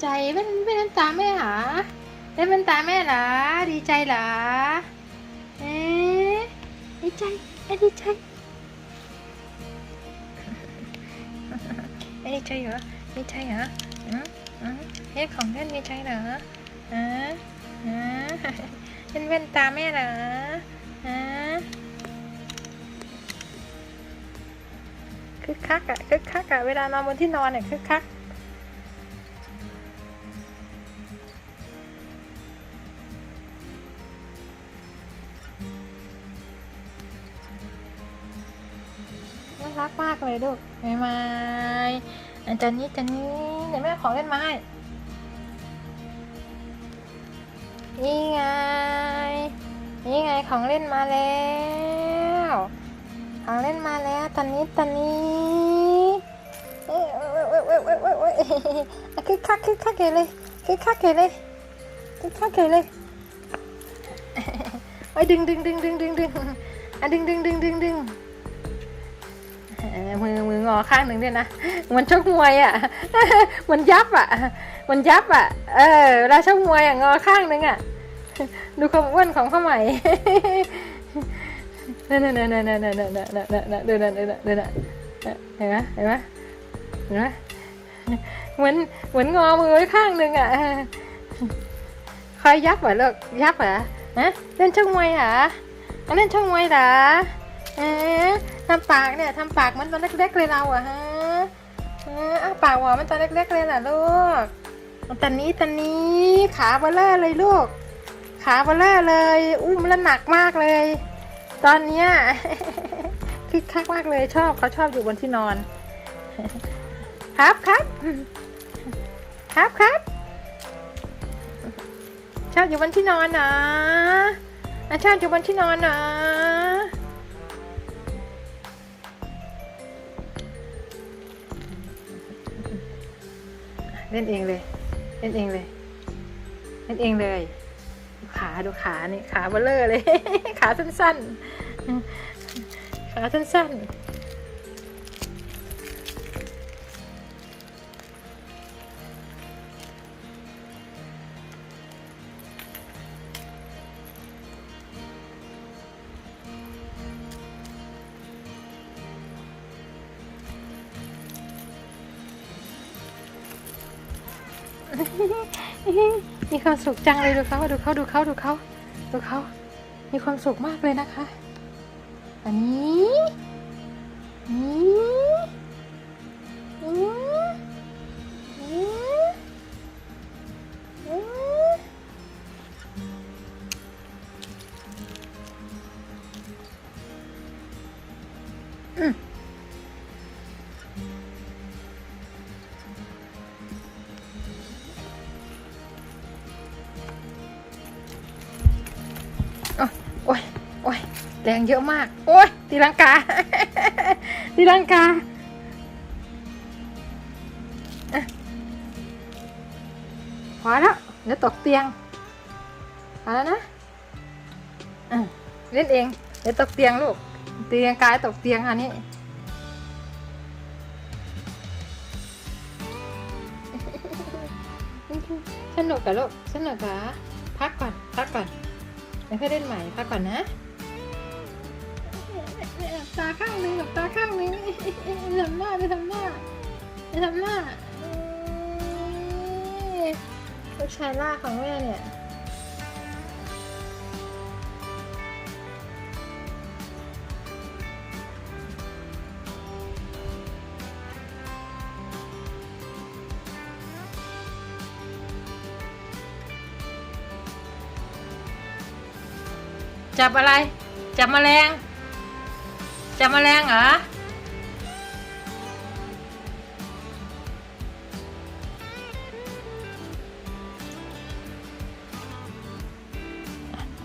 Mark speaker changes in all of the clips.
Speaker 1: ใจเป็นเป็นน้ำตาแม่เหรอเป็นน้ำตาแม่หรอดีใจหรอเอ๊ดีใจเอ๊ดีใจเอ๊ดีใจเหรอดีใจเหรออืมอืมเฮ็ดของเล่นดีใจเหรอฮะฮะเป็นแว่นตาแม่เหรอฮะคึกคักอะคึกคักอะเวลานอนบนที่นอนเนี่ยคึกคัก ลูกไม่ไม่อาจารย์นี้จันนี้เดี๋ยวแม่ขอเล่นมานี่ไง นี่ไงของเล่นมาแล้ว ของเล่นมาแล้วตอนนี้ตอนนี้เอ้ยเอ้ยเอ้ยเอ้ยเอ้ยเอ้ยเอ้ยอะคึกคักคึกคักเลยคึกคักเลยคึกคักเลยไอ้ดึงดึงดึงดึงดึงดึงอะดึงดึงดึงดึงดึง มือมืองอข้างหนึ่งด้วยนะ มันชกมวยอะ มันยับอะ มันยับอะ เออเวลาชกมวยอะงอข้างหนึ่งอะ ดูความอ้วนของข้าวใหม่นั่นนั่นนั่นนั่นนั่นนั่นนั่นนั่นนั่นดูนั่นดูนั่นดูนั่นเห็นไหมเห็นไหมเห็นไหมเหมือนเหมือนงอมือไว้ข้างหนึ่งอะคอยยับเหรอลูกยับเหรอฮะเล่นชกมวยเหรอเล่นชกมวยเหรอ เอ๊ะทำปากเนี่ยทำปากมันตอนเล็กๆเลยเราอะฮะเอ๊ะอ้าปากหวานมันตอนเล็กๆเลยล่ะลูกตอนนี้ตอนนี้ขาเบลเลอร์เลยลูก ขาเบลเลอร์เลย อุ้มแล้วหนักมากเลย ตอนเนี้ยคึกคักมากเลยชอบเขาชอบอยู่บนที่นอน ครับครับครับครับชอบอยู่บนที่นอนนะอะชอบอยู่บนที่นอนนะ เล่นเองเลย เล่นเองเลย เล่นเองเลย ขาดูขานี่ขาเบลเลอร์เลย ขาสั้นๆ ขาสั้นๆ มีความสุขจังเลยดูเขาดูเขาดูเขาดูเขาดูเขามีความสุขมากเลยนะคะ อันนี้ แรงเยอะมาก โอ้ยตีลังกา ตีลังกาพอแล้วเดี๋ยวตกเตียงพอแล้วนะอะเล่นเอง เดี๋ยวตกเตียงลูกตีลังกาตกเตียงอันนี้สนุกกับลูกสนุกกับพักก่อน พักก่อนเดี๋ยวค่อยเล่นใหม่ พักก่อนนะ ตาข้างหนึ่งกับตาข้างหนึ่งทำหน้าไปทำหน้าไปทำหน้าลูกชายล่าของแม่เนี่ย จับอะไร จับแมลง จับแมลงเหรอ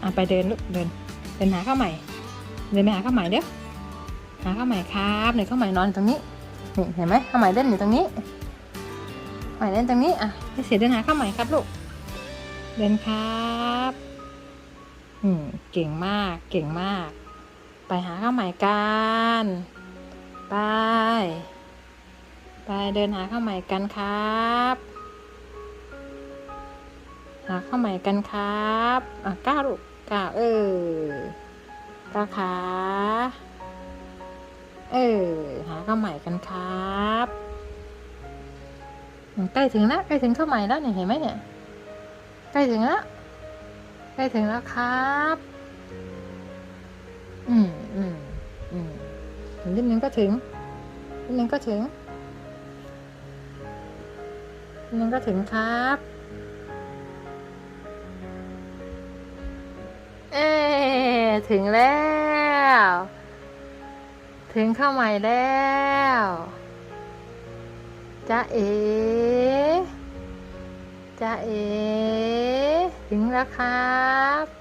Speaker 1: อะไปเดินลูกเดิน เดินหาข้าวใหม่ เดินไปหาข้าวใหม่เด้อหาข้าวใหม่ครับเนี่ยข้าวใหม่นอนอยู่ตรงนี้นี่เห็นไหมข้าวใหม่เล่นอยู่ตรงนี้ข้าวใหม่เล่นตรงนี้อะพี่เสียเดินหาข้าวใหม่ครับลูกเดินครับ อืมเก่งมากเก่งมาก ไปหาข้าวใหม่กันไปไปเดินหาข้าวใหม่กันครับ หาข้าวใหม่กันครับอะก้าวลูกก้าวเออก้าวขาเออหาข้าวใหม่กันครับใกล้ถึงแล้วใกล้ถึงข้าวใหม่แล้วเนี่ยเห็นไหมเนี่ยใกล้ถึงแล้วใกล้ถึงแล้วครับ งนิดนึงก็ถึงนิดนึงก็ถึงนิดนึงก็ถึงครับ เอ๊ถึงแล้ว ถึงเข้าใหม่แล้วจ้าเอ๋จ้าเอ๋ถึงแล้วครับ